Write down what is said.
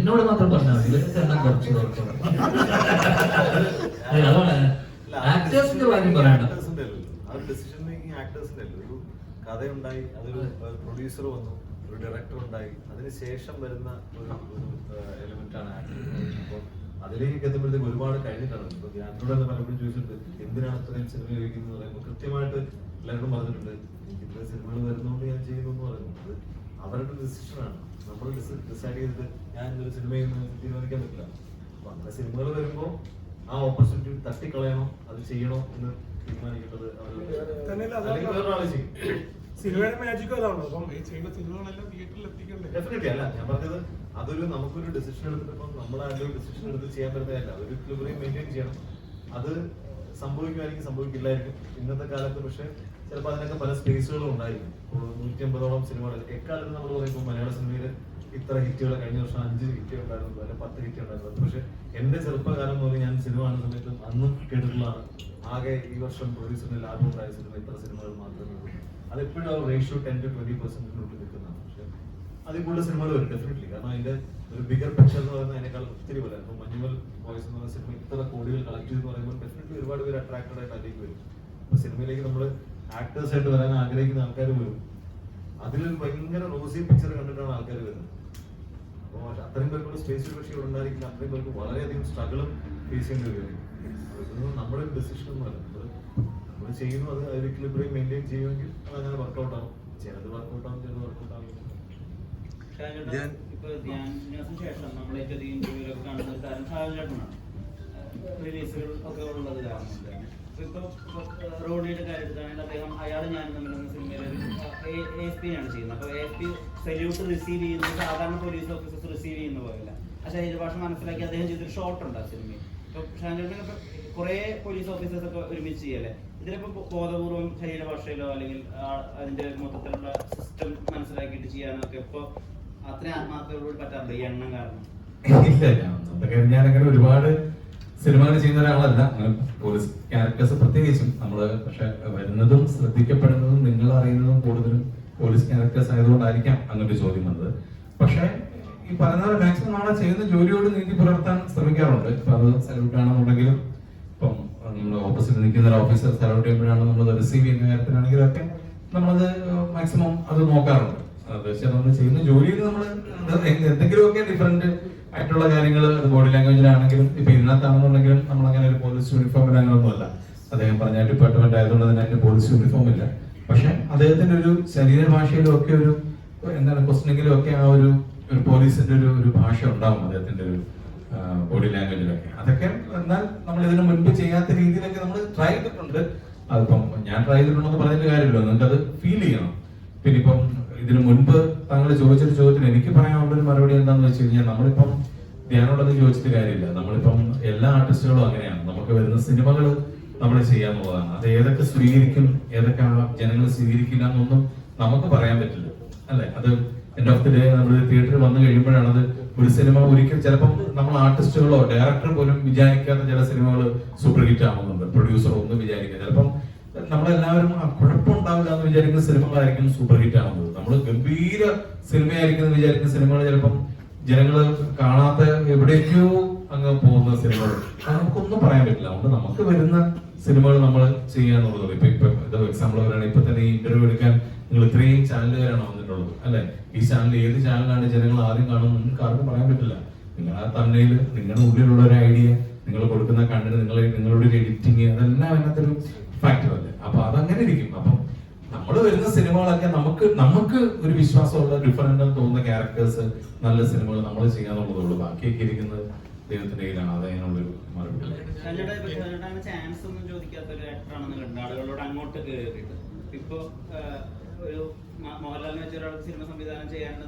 എന്നോട് മാത്രം പറഞ്ഞാൽ മതി. ഇവർക്ക് എണ്ണം കുറച്ച് കുറച്ച്. അതെ, അതാണ് ആക്ടേഴ്സിന്റെ കാര്യം പറയണ്ട. ഡിസിഷൻ മേക്കിംഗ് ആക്ടേഴ്സിന്റെ അല്ല. ഒരു കഥയുണ്ടായി അതൊരു പ്രൊഡ്യൂസർ വന്നു ഒരു ഡയറക്ടർ ഉണ്ടായി. അതിനുശേഷം വരുന്ന ഒരു ഒരു എലിമെന്റ് ആണ് ആക്ടിങ് അപ്പോൾ അതിലേക്ക് എത്തുമ്പോഴത്തേക്ക് ഒരുപാട് കഴിഞ്ഞിട്ടാണ്. ഇപ്പൊ പലപ്പോഴും ചോദിച്ചിട്ടുണ്ട് എന്തിനാണ് ഇത്രയും സിനിമ പറയുമ്പോൾ കൃത്യമായിട്ട് എല്ലാവരും പറഞ്ഞിട്ടുണ്ട് എനിക്ക് ഇത്രയും സിനിമകൾ വരുന്നതുകൊണ്ട് ഞാൻ ചെയ്യുന്നു എന്ന് പറയുന്നത് അത് അവരുടെ ഡിസിഷനാണ് നമ്മൾ ഡിസൈഡ് ചെയ്തിട്ട് ഞാൻ ഇതൊരു സിനിമയിൽ നിന്ന് തീരുമാനിക്കാൻ പറ്റില്ല. അപ്പൊ അങ്ങനെ സിനിമകൾ വരുമ്പോൾ ആ ഓപ്പർച്യൂണിറ്റി തട്ടിക്കളയണോ അത് ചെയ്യണോ എന്ന് തീരുമാനിക്കേണ്ടത് അല്ലെങ്കിൽ ചെയ്യും. സിനിമയുടെ മാജിക് അതാണ് അപ്പം ഈ ചെയ്യുന്ന സിനിമകളെല്ലാം തിയേറ്ററിൽ എത്തിക്കണ്ടേ? ഡെഫിനറ്റ്ലി അല്ല ഞാൻ പറഞ്ഞത് അതൊരു നമുക്കൊരു ഡിസിഷൻ എടുത്തിട്ട് നമ്മളെ ഒരു ഡിസിഷൻ എടുത്ത് ചെയ്യാൻ പറ്റുന്നതല്ല ഒരു ഇക്വിലിബ്രിയം മെയിന്റെയിൻ ചെയ്യണം. അത് സംഭവിക്കുമായിരിക്കും സംഭവിക്കില്ലായിരിക്കും. ഇന്നത്തെ കാലത്ത് പക്ഷെ ചിലപ്പോൾ അതിനൊക്കെ പല സ്പേസുകളും ഉണ്ടായിരിക്കും. ഇപ്പോൾ നൂറ്റി അമ്പതോളം സിനിമകൾ. എക്കാലത്ത് നമ്മൾ പറയുമ്പോൾ മലയാള സിനിമയിൽ ഇത്ര ഹിറ്റുകൾ കഴിഞ്ഞ വർഷം അഞ്ച് ഹിറ്റ് ഉണ്ടായിരുന്നു അല്ലെ പത്ത് ഹിറ്റ് ഉണ്ടായിരുന്നു. പക്ഷെ എന്റെ ചെറുപ്പകാലം മുതൽ ഞാൻ സിനിമ കാണുന്ന സമയത്ത് അന്നും കേട്ടിട്ടുള്ളതാണ്. ആകെ ഈ വർഷം പ്രൊഡ്യൂസറിന് ലാഭം ഉണ്ടായ സിനിമ ഇത്ര സിനിമകൾ മാത്രമേ ഉള്ളൂ. അതെപ്പോഴും ആ റേഷ്യോ ടെൻ ടു ട്വന്റി പെർസെന്റിനുള്ളിൽ നിൽക്കുന്നതാണ്. പക്ഷെ അതിൽ കൂടുതൽ സിനിമകൾ വരും ഡെഫിനറ്റ്ലി കാരണം അതിന്റെ ഒരു ബിഗർ പിക്ചർ എന്ന് പറയുന്നത് അതിനേക്കാൾ ഒത്തിരി പോലെ. ഇപ്പൊ മഞ്ഞുമൽ വോയിസ് എന്ന് പറയുന്ന സിനിമ ഇത്ര കോടികൾ കളക്ട് ചെയ്തെന്ന് പറയുമ്പോൾ ഡെഫിനറ്റ്ലി ഒരുപാട് പേര് അട്രാക്റ്റഡ് ആയിട്ട് അതിലേക്ക് വരും. അപ്പൊ സിനിമയിലേക്ക് നമ്മൾ ആക്ടേഴ്സ് ആയിട്ട് വരാൻ ആഗ്രഹിക്കുന്ന ആൾക്കാർ വരും അതിലൊരു ഭയങ്കര റോസി പിക്ചർ കണ്ടിട്ടാണ് ആൾക്കാർ വരുന്നത്. അപ്പോൾ അത്രയും പേർക്കുള്ള സ്പേസ് പക്ഷേ ഇവിടെ ഉണ്ടായിരിക്കില്ല. അത്രയും പേർക്ക് വളരെയധികം സ്ട്രഗിളും ഫേസ് ചെയ്യേണ്ടി വരും. അതൊന്നും നമ്മുടെ ഡെസിഷൻ ഒന്നുമല്ല നമ്മൾ നമ്മൾ ചെയ്യുന്നു അത് ഒരു ഇക്വിലിബ്രിയം മെയിന്റെയിൻ ചെയ്യുമെങ്കിൽ അത് അങ്ങനെ വർക്കൗട്ട് ആവും. ചിലത് വർക്കൗട്ട് ആവും ചിലത് വർക്കൗട്ട് ആവും ധ്യാൻ- ഇപ്പൊ ധ്യാൻ ശേഷം നമ്മൾ ഏറ്റവും അധികം ഇന്റർവ്യൂലൊക്കെ കാണുന്ന ഒരു താരം ഷാജേട്ടനാണ്. റിലീസുകൾ ഒക്കെ ഉള്ളത് കാരണം കൊണ്ട് തന്നെ ഇപ്പൊ ഇപ്പൊ റോഡിയുടെ കാര്യത്തിലാണെങ്കിൽ അദ്ദേഹം അയാൾ ഞാൻ തമ്മിലുള്ള സിനിമയിൽ എ എസ് പിയാണ് ചെയ്യുന്നത്. അപ്പോൾ A S P salute receive ചെയ്യുന്നത് സാധാരണ പോലീസ് ഓഫീസേഴ്സ് റിസീവ് ചെയ്യുന്ന പോലെയല്ല. ആ ശരീരഭാഷ മനസ്സിലാക്കി അദ്ദേഹം ചെയ്തൊരു ഷോട്ട് ഉണ്ട് ആ സിനിമയിൽ. ഇപ്പോൾ ഷാജേട്ടൻ കുറേ പോലീസ് ഓഫീസേഴ്സ് ഒക്കെ ഒരുമിച്ച് ചെയ്യല്ലേ? ഇതിലിപ്പോൾ ബോധപൂർവം ശരീരഭാഷയിലോ അല്ലെങ്കിൽ അതിന്റെ മൊത്തത്തിലുള്ള സിസ്റ്റം മനസ്സിലാക്കിയിട്ട് ചെയ്യാനൊക്കെ ഇപ്പോൾ ഇപ്പൊ അത്രയും ആത്മാർത്ഥതയോട് പറ്റാറില്ല ഈ എണ്ണം കാരണം. ഇല്ല ഞാൻ അങ്ങനെ ഒരുപാട് സിനിമകൾ ചെയ്യുന്ന ഒരാളല്ല. അങ്ങനെ പോലീസ് ക്യാരക്ടേഴ്സ് പ്രത്യേകിച്ചും നമ്മൾ പക്ഷെ വരുന്നതും ശ്രദ്ധിക്കപ്പെടുന്നതും നിങ്ങൾ അറിയുന്നതും കൂടുതലും പോലീസ് ക്യാരക്ടേഴ്സ് ആയതുകൊണ്ടായിരിക്കാം അങ്ങനൊരു ചോദ്യം വന്നത്. പക്ഷെ ഈ പറയുന്ന മാക്സിമം നമ്മളെ ചെയ്യുന്ന ജോലിയോട് നീതി പുലർത്താൻ ശ്രമിക്കാറുണ്ട്. ഇപ്പൊ അത് സല്യൂട്ട് ആണെന്നുണ്ടെങ്കിലും ഇപ്പം നമ്മൾ ഓപ്പോസിറ്റ് നിൽക്കുന്ന ഒരു ഓഫീസർ സല്യൂട്ട് ചെയ്യുമ്പോഴാണ് നമ്മൾ റിസീവ് ചെയ്യുന്ന കാര്യത്തിലാണെങ്കിലും ഒക്കെ നമ്മളത് മാക്സിമം അത് നോക്കാറുണ്ട്. പക്ഷെ നമ്മൾ ചെയ്യുന്ന ജോലിയിൽ നമ്മൾ എന്തെങ്കിലുമൊക്കെ ഡിഫറെന്റ് ആയിട്ടുള്ള കാര്യങ്ങൾ ബോഡി ലാംഗ്വേജിലാണെങ്കിലും ഇപ്പൊ ഇതിനകത്താണെന്നുണ്ടെങ്കിലും നമ്മൾ അങ്ങനെ ഒരു പോലീസ് യൂണിഫോമിൽ അങ്ങനെയൊന്നുമല്ല അദ്ദേഹം പറഞ്ഞ ഡിപ്പാർട്ട്മെന്റ് ആയതുകൊണ്ട് തന്നെ അതിന്റെ പോലീസ് യൂണിഫോം ഇല്ല. പക്ഷെ അദ്ദേഹത്തിന്റെ ഒരു ശരീരഭാഷയിലും ഒക്കെ ഒരു എന്താണ് ക്വസ്റ്റനിങ്ങിലും ഒക്കെ ആ ഒരു ഒരു പോലീസിന്റെ ഒരു ഒരു ഭാഷ ഉണ്ടാവും അദ്ദേഹത്തിന്റെ ഒരു ബോഡി ലാംഗ്വേജിലൊക്കെ അതൊക്കെ എന്നാൽ നമ്മൾ ഇതിനു മുൻപ് ചെയ്യാത്ത രീതിയിലൊക്കെ നമ്മൾ ട്രൈ ചെയ്തിട്ടുണ്ട്. അതിപ്പം ഞാൻ ട്രൈ ചെയ്തിട്ടുണ്ടെന്ന് പറഞ്ഞിട്ട് കാര്യമില്ല. നിങ്ങൾക്ക് അത് ഫീൽ ചെയ്യണം. പിന്നെ ഇപ്പം ഇതിനു മുൻപ് താങ്കൾ ചോദിച്ചൊരു ചോദ്യത്തിന് എനിക്ക് പറയാനുള്ള ഒരു മറുപടി എന്താണെന്ന് വെച്ച് കഴിഞ്ഞാൽ നമ്മളിപ്പം ധ്യാനമുള്ളത് ചോദിച്ചിട്ട് കാര്യമില്ല. നമ്മളിപ്പം എല്ലാ ആർട്ടിസ്റ്റുകളും അങ്ങനെയാണ്. നമുക്ക് വരുന്ന സിനിമകൾ നമ്മൾ ചെയ്യാന്നുള്ളതാണ് അത് ഏതൊക്കെ സ്വീകരിക്കും ഏതൊക്കെ ജനങ്ങൾ സ്വീകരിക്കില്ല എന്നൊന്നും നമുക്ക് പറയാൻ പറ്റില്ല. അല്ലെ? അത് എൻഡ് ഓഫ് ദി ഡേ നമ്മൾ തിയേറ്ററിൽ വന്നു കഴിയുമ്പോഴാണ് അത് ഒരു സിനിമ ഒരിക്കൽ ചിലപ്പം നമ്മൾ ആർട്ടിസ്റ്റുകളോ ഡയറക്ടർ പോലും വിചാരിക്കാത്ത ചില സിനിമകൾ സൂപ്പർ ഹിറ്റ് ആവുന്നുണ്ട്. പ്രൊഡ്യൂസറോ ഒന്നും വിചാരിക്കുക ചിലപ്പം നമ്മളെല്ലാവരും കുഴപ്പമുണ്ടാവില്ല എന്ന് വിചാരിക്കുന്ന സിനിമകളായിരിക്കും സൂപ്പർ ഹിറ്റ് ആവുന്നത് നമ്മൾ ഗംഭീര സിനിമയായിരിക്കും എന്ന് വിചാരിക്കുന്ന സിനിമകൾ ചിലപ്പം ജനങ്ങൾ കാണാത്ത എവിടേക്കോ അങ്ങ് പോകുന്ന സിനിമകൾ നമുക്കൊന്നും പറയാൻ പറ്റില്ല. അതുകൊണ്ട് നമുക്ക് വരുന്ന സിനിമകൾ നമ്മൾ ചെയ്യാന്നുള്ളത് ഇപ്പൊ ഇപ്പൊ ഇത് എക്സാമ്പിൾ പറയുകയാണെങ്കിൽ ഇപ്പൊ തന്നെ ഈ ഇന്റർവ്യൂ എടുക്കാൻ നിങ്ങൾ ഇത്രയും ചാനലുകാരാണ് വന്നിട്ടുള്ളത് അല്ലെ? ഈ ചാനൽ ഏത് ചാനലാണ് ജനങ്ങൾ ആദ്യം കാണുന്നത്? നിങ്ങൾക്ക് ആർക്കും പറയാൻ പറ്റില്ല. നിങ്ങൾ ആ നിങ്ങളുടെ ഉള്ളിലുള്ള ഒരു ഐഡിയ നിങ്ങൾ കൊടുക്കുന്ന കണ്ടന്റ് നിങ്ങൾ നിങ്ങളുടെ ഒരു എഡിറ്റിങ് അതെല്ലാം അതിനകത്തൊരു ഫാക്ടർ അല്ലേ? അപ്പൊ അതങ്ങനെ ഇരിക്കും. അപ്പം നമ്മൾ വരുന്ന സിനിമകളൊക്കെ നമുക്ക് നമുക്ക് ഒരു വിശ്വാസമുള്ള ഡിഫറെന്റ് തോന്നുന്ന ക്യാരക്ടേഴ്സ് നല്ല സിനിമകൾ നമ്മൾ ചെയ്യാന്നുള്ളതേ ഉള്ളൂ ബാക്കിയൊക്കെ ഇരിക്കുന്നത് ദൈവത്തിന്റെ കയ്യിലാണ്. അത് അതിനുള്ളൊരു ഇപ്പൊ ചാൻസ് ഒന്നും ചോദിക്കാത്ത ഒരു മറുപടി കണ്ട. ആളുകളോട് അങ്ങോട്ട് ഇപ്പൊ ഒരു മോഹൻലാലിനെ വെച്ച ഒരാൾക്ക് സിനിമ സംവിധാനം ചെയ്യാനുള്ള